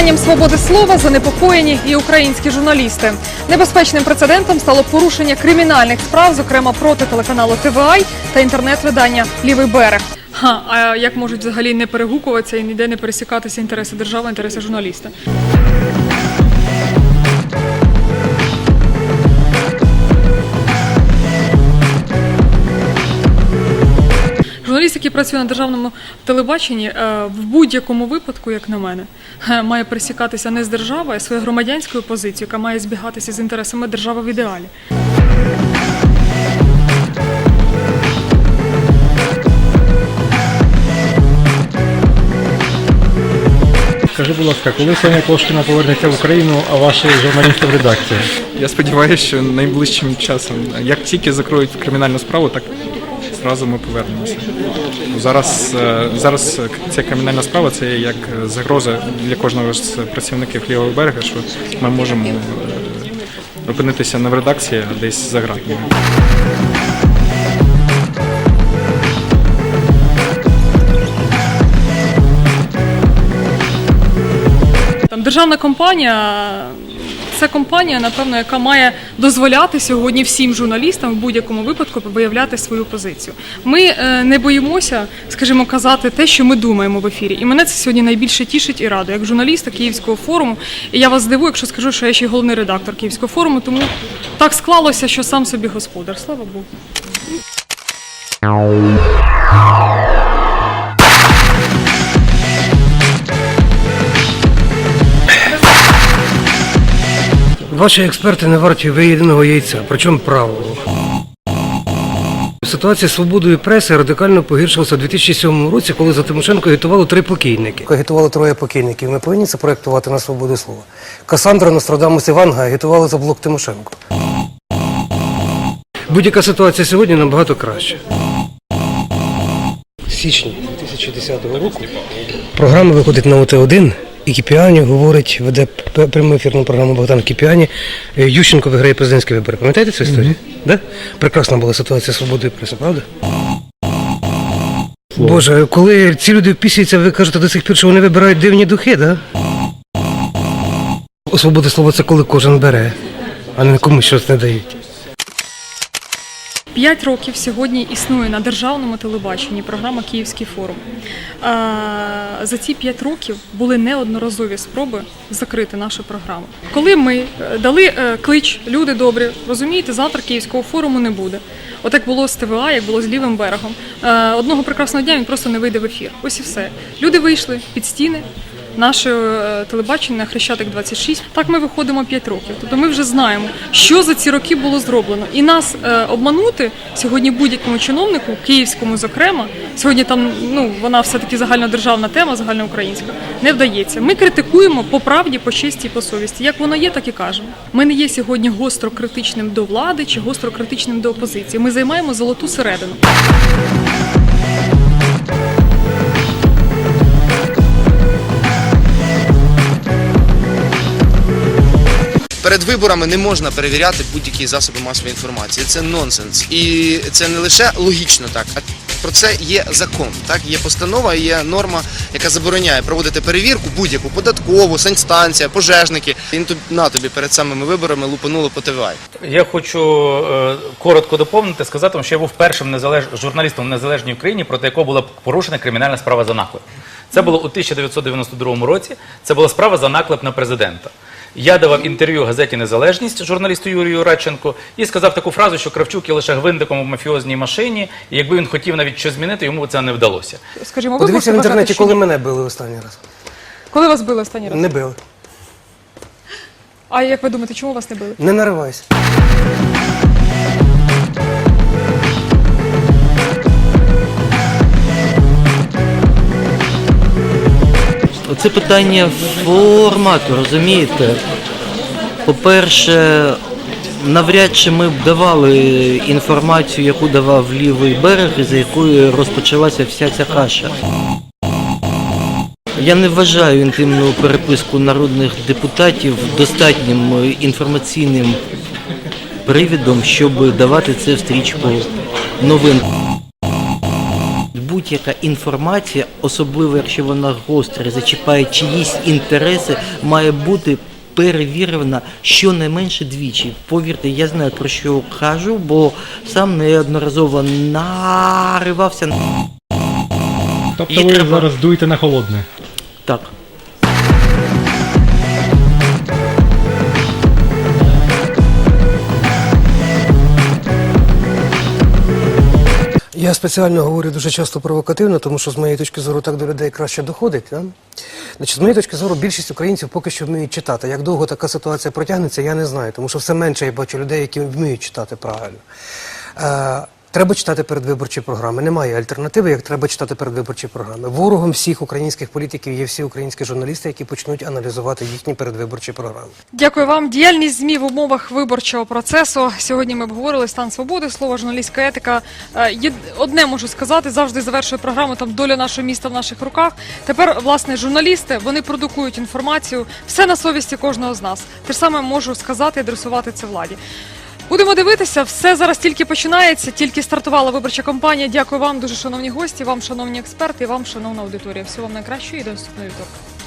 Питанням свободи слова занепокоєні і українські журналісти. Небезпечним прецедентом стало порушення кримінальних справ, зокрема проти телеканалу ТВАЙ та інтернет-видання Лівий берег. Ха, а як можуть взагалі не перегукуватися і ніде не пересікатися інтереси держави, інтереси журналіста? Журналіст, який працює на державному телебаченні, е, в будь-якому випадку, як на мене, е, має пересікатися не з державою, а своєю громадянською позицією, яка має збігатися з інтересами держави в ідеалі. Скажи, будь ласка, коли Соня Кошкіна повернеться в Україну, а ваші журналісти в редакції? Я сподіваюся, що найближчим часом, як тільки закроють кримінальну справу, так зразу ми повернемося. Зараз, е, зараз ця кримінальна справа це як загроза для кожного з працівників лівого берега, що ми можемо е, опинитися не в редакції, а десь за ґратами. Там державна компанія. Це компанія, напевно, яка має дозволяти сьогодні всім журналістам в будь-якому випадку виявляти свою позицію. Ми е, не боїмося, скажімо, казати те, що ми думаємо в ефірі. І мене це сьогодні найбільше тішить і радує, як журналіста Київського форуму. І я вас здивую, якщо скажу, що я ще головний редактор Київського форуму, тому так склалося, що сам собі господар. Слава Богу. Ваші експерти не варті виєдиного яйця, причому правого. Ситуація з свободою преси радикально погіршилася у 2007 році, коли за Тимошенко агітувало три покійники. Агітували троє покійників. Ми повинні це проєктувати на свободу слова. Касандра Нострадамус Іванга агітували за блок Тимошенко. Будь-яка ситуація сьогодні набагато краще. Січні 2010 року програма виходить на ОТ1, і Кіпіані говорить, веде пряму ефірну програму Богдан Кіпіані. Е, Ющенко виграє президентські вибори. Пам'ятаєте цю історію? Да? Прекрасна була ситуація свободи преси, правда? Боже, коли ці люди впісюються, ви кажете до сих пір, що вони вибирають дивні духи, да? Свобода слова це коли кожен бере, а не комусь щось не дають. П'ять років сьогодні існує на державному телебаченні програма Київський форум. За ці п'ять років були неодноразові спроби закрити нашу програму. Коли ми е, дали е, клич, люди добрі, розумієте, завтра Київського форуму не буде. От як було з ТВА, як було з лівим берегом. Е, Одного прекрасного дня він просто не вийде в ефір. Ось і все. Люди вийшли під стіни. Наше е, телебачення Хрещатик 26. Так ми виходимо 5 років. Тобто ми вже знаємо, що за ці роки було зроблено. І нас е, обманути сьогодні будь-якому чиновнику, київському зокрема, сьогодні там ну вона все таки загальнодержавна тема, загальноукраїнська, не вдається. Ми критикуємо по правді, по честі і по совісті. Як воно є, так і кажемо. Ми не є сьогодні гостро критичним до влади чи гостро критичним до опозиції. Ми займаємо золоту середину. Перед виборами не можна перевіряти будь-які засоби масової інформації. Це нонсенс. І це не лише логічно так, а про це є закон. Так, є постанова, є норма, яка забороняє проводити перевірку будь-яку податкову, санстанція, пожежники. Тут на тобі перед самими виборами лупануло по ТВА. Я хочу е, коротко доповнити, сказати що я був першим незалеж... журналістом в незалежній Україні, проти якого була порушена кримінальна справа за наклеп. Це було у 1992 році. Це була справа за наклеп на президента. Я давав інтерв'ю газеті Незалежність журналісту Юрію Радченку і сказав таку фразу, що Кравчук є лише гвиндиком у мафіозній машині, і якби він хотів навіть щось змінити, йому це не вдалося. Скажімо, ви Подивіться в можете інтернеті, що коли ні? мене били останній раз. коли вас били останній раз. Не били. А як ви думаєте, чому вас не били? Не наривайся. Це питання формату, розумієте? По-перше, навряд чи ми б давали інформацію, яку давав лівий берег, і за якою розпочалася вся ця каша. Я не вважаю інтимну переписку народних депутатів достатнім інформаційним привідом, щоб давати це в стрічку новин. Будь-яка інформація, особливо якщо вона гостра, зачіпає чиїсь інтереси, має бути перевірена щонайменше двічі. Повірте, я знаю про що кажу, бо сам неодноразово наривався. Тобто І ви треба- зараз дуєте на холодне. Так. Я спеціально говорю дуже часто провокативно, тому що з моєї точки зору так до людей краще доходить. Да? Значить, з моєї точки зору, більшість українців поки що вміють читати. Як довго така ситуація протягнеться, я не знаю, тому що все менше я бачу людей, які вміють читати правильно. Треба читати передвиборчі програми. Немає альтернативи, як треба читати передвиборчі програми. Ворогом всіх українських політиків є всі українські журналісти, які почнуть аналізувати їхні передвиборчі програми. Дякую вам. Діяльність ЗМІ в умовах виборчого процесу. Сьогодні ми обговорили стан свободи, слово журналістська етика. Е, Є одне можу сказати, завжди завершую програму. Там доля нашого міста в наших руках. Тепер власне журналісти вони продукують інформацію. Все на совісті кожного з нас. Те ж саме можу сказати адресувати це владі. Будемо дивитися, все зараз тільки починається, тільки стартувала виборча кампанія. Дякую вам, дуже шановні гості, вам, шановні експерти, вам, шановна аудиторія. Всього вам найкращого і до наступного вівторка.